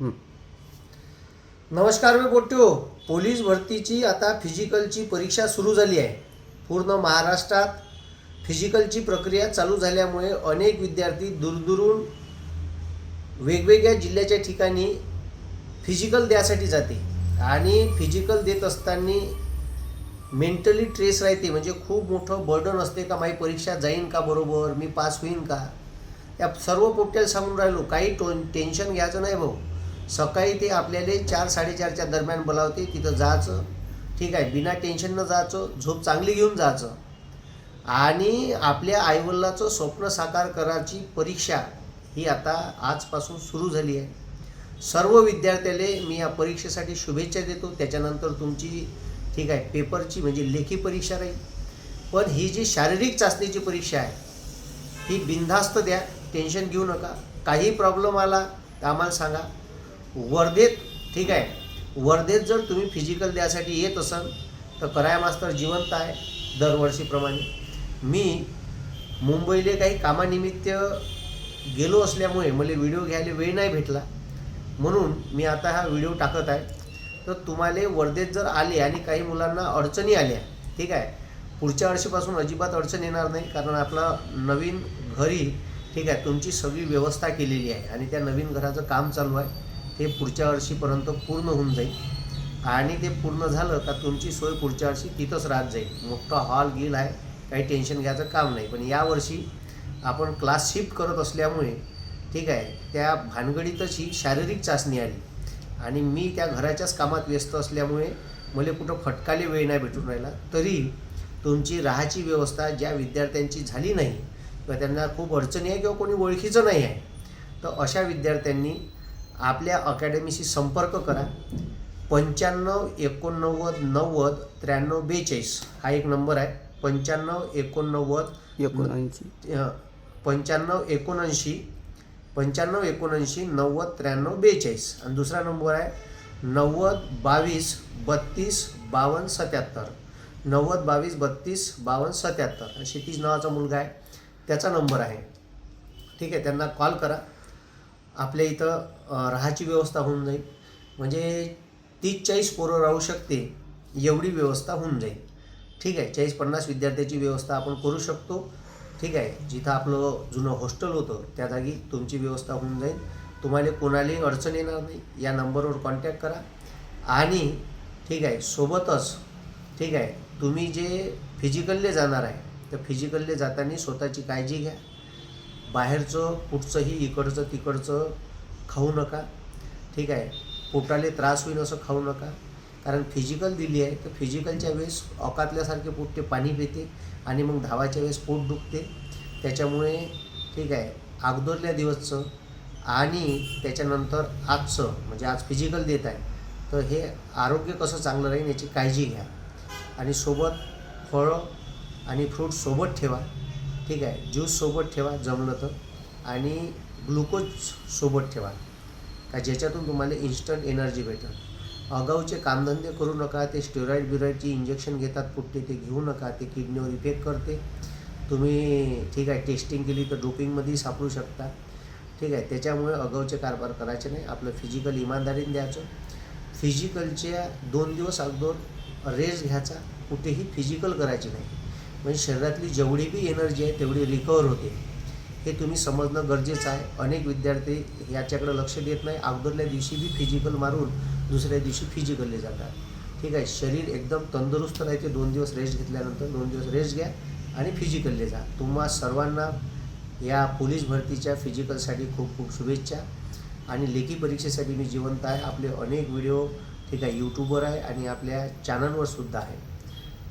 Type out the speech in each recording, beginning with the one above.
नमस्कार मी बोट्यो पोलीस भरतीची आता फिजिकलची परीक्षा सुरू झाली आहे. पूर्ण महाराष्ट्रात फिजिकलची प्रक्रिया चालू झाल्यामुळे अनेक विद्यार्थी दूरदूरून वेगवेगळ्या जिल्ह्याच्या ठिकाणी फिजिकल द्यासाठी जाते आणि फिजिकल देत असताना मेंटली ट्रेस राहते म्हणजे खूप मोठं बर्डन असते का माझी परीक्षा जाईन का बरोबर मी पास होईन का? या सर्व पोट्याला सांगून राहिलो काही टो टेन्शन घ्यायचं नाही भाऊ. सकाळी ते आपल्याला चार साडेचारच्या दरम्यान बोलावते तिथं जायचं. ठीक आहे बिना टेन्शननं जायचं झोप चांगली घेऊन जायचं. आणि आपल्या आईवडिलाचं स्वप्न साकार करायची परीक्षा ही आता आजपासून सुरू झाली आहे. सर्व विद्यार्थ्याला मी या परीक्षेसाठी शुभेच्छा देतो. त्याच्यानंतर तुमची ठीक आहे पेपरची म्हणजे लेखी परीक्षा राहील. पण ही जी शारीरिक चाचणीची परीक्षा आहे ही बिनधास्त द्या टेन्शन घेऊ नका. काही प्रॉब्लेम आला तर आम्हाला सांगा. वर्धेत ठीक आहे. वर्धेत जर तुम्ही फिजिकल द्यासाठी येत असाल तर कराया मास्तर जिवंत आहे दरवर्षीप्रमाणे. मी मुंबईले काही कामानिमित्त गेलो असल्यामुळे मला व्हिडिओ घ्यायला वेळ नाही भेटला. म्हणून मी आता हा व्हिडिओ टाकत आहे. तर तुम्हाला वर्धेत जर आले आणि काही मुलांना अडचणी आल्या ठीक आहे. पुढच्या वर्षीपासून अजिबात अडचण येणार नाही कारण आपला नवीन घरी ठीक आहे तुमची सगळी व्यवस्था केलेली आहे आणि त्या नवीन घराचं काम चालू आहे. ते पुढच्या वर्षीपर्यंत पूर्ण होऊन जाईल. आणि ते पूर्ण झालं का तुमची सोय पुढच्या वर्षी तिथंच राहत जाईल. मोठा हॉल गिल आहे काही टेन्शन घ्यायचं काम नाही. पण यावर्षी आपण क्लास शिफ्ट करत असल्यामुळे ठीक आहे त्या भानगडीतच ही शारीरिक चाचणी आली. आणि मी त्या घराच्याच कामात व्यस्त असल्यामुळे मला कुठं फटकाले वेळ नाही भेटून राहिला. तरी तुमची राहायची व्यवस्था ज्या विद्यार्थ्यांची झाली नाही किंवा त्यांना खूप अडचणी आहे किंवा कोणी ओळखीचं नाही आहे तर अशा विद्यार्थ्यांनी आपल्या अकॅडमीशी संपर्क करा. पंच्याण्णव एकोणनव्वद नव्वद त्र्याण्णव बेचाळीस हा एक नंबर आहे. पंच्याण्णव एकोणनव्वद एकोणऐंशी. पंच्याण्णव एकोणऐंशी पंच्याण्णव एकोणऐंशी नव्वद त्र्याण्णव बेचाळीस. आणि दुसरा नंबर आहे नव्वद बावीस बत्तीस बावन्न सत्याहत्तर. नव्वद बावीस बत्तीस बावन्न सत्याहत्तर. क्षितिज नावाचा मुलगा आहे. त्याचा नंबर आहे. ठीक आहे त्यांना कॉल करा. आपल्या इथं राहायची व्यवस्था होऊन जाईल. म्हणजे तीस चाळीस पोरं राहू शकते एवढी व्यवस्था होऊन जाईल. ठीक आहे चाळीस पन्नास विद्यार्थ्याची व्यवस्था आपण करू शकतो. ठीक आहे जिथं आपलं जुनं हॉस्टेल होतं त्या जागी तुमची व्यवस्था होऊन जाईल. तुम्हाला कोणालाही अडचण येणार नाही या नंबरवर कॉन्टॅक्ट करा. आणि ठीक आहे सोबतच ठीक आहे तुम्ही जे फिजिकलले जाणार आहे तर फिजिकलले जाताना स्वतःची काळजी घ्या. बाहेरचं कुठचंही इकडचं तिकडचं खाऊ नका. ठीक आहे? पोटाले त्रास होईल असं खाऊ नका. कारण फिजिकल दिली आहे तर फिजिकलच्या वेळेस अकातल्यासारखे पोटते पाणी पिते आणि मग धावाच्या वेळेस पोट दुखते. त्याच्यामुळे ठीक आहे अगोदरल्या दिवसचं आणि त्याच्यानंतर आजचं म्हणजे आज फिजिकल देत आहे तर हे आरोग्य कसं चांगलं राहील याची काळजी घ्या. आणि सोबत फळं आणि फ्रूट सोबत ठेवा. ठीक आहे. ज्यूस सोबत ठेवा जमलं तर. आणि ग्लुकोज सोबत ठेवा. का ज्याच्यातून तुम्हाला इन्स्टंट एनर्जी भेटेल. अगाऊचे कामधंदे करू नका ते स्टेरॉईड बिरॉईडची इंजेक्शन घेतात पुट्टे ते घेऊ नका ते किडनीवर इफेक्ट करते. तुम्ही ठीक आहे टेस्टिंग केली तर डोपिंगमध्येही सापडू शकता. ठीक आहे त्याच्यामुळे अगाऊचे कारभार करायचे नाही. आपलं फिजिकल इमानदारीने द्यायचं. फिजिकलच्या दोन दिवस अगोदर रेस्ट घ्यायचा. कुठेही फिजिकल करायची नाही. म्हणजे शरीरातली जेवढी बी एनर्जी आहे तेवढी रिकवर होते. हे तुम्ही समजणं गरजेचं आहे. अनेक विद्यार्थी याच्याकडे लक्ष देत नाही. अगोदरल्या दिवशी बी फिजिकल मारून दुसऱ्या दिवशी फिजिकलले जातात. ठीक आहे? शरीर एकदम तंदुरुस्त राहते. दोन दिवस रेस्ट घेतल्यानंतर दोन दिवस रेस्ट घ्या आणि फिजिकलले जा. तुम्हा सर्वांना या पोलीस भरतीच्या फिजिकलसाठी खूप खूप शुभेच्छा. आणि लेखी परीक्षेसाठी मी जिवंत आहे. आपले अनेक व्हिडिओ ठीक आहे यूट्यूबवर आहे आणि आपल्या चॅनलवर सुद्धा आहे.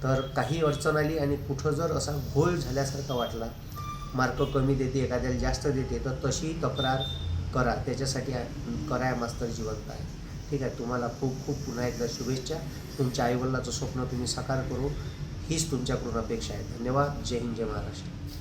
तर काही अडचण आली आणि कुठं जर असा घोळ झाल्यासारखा वाटला मार्क कमी देते एखाद्याला जास्त देते तर तशी तक्रार करा. त्याच्यासाठी कराय मास्तर जिवंत आहे. ठीक आहे तुम्हाला खूप खूप पुन्हा एकदा शुभेच्छा. तुमच्या आईवडिलाचं स्वप्न तुम्ही साकार करू. हीच तुमच्याकडून अपेक्षा आहे. धन्यवाद. जय हिंद जय महाराष्ट्र.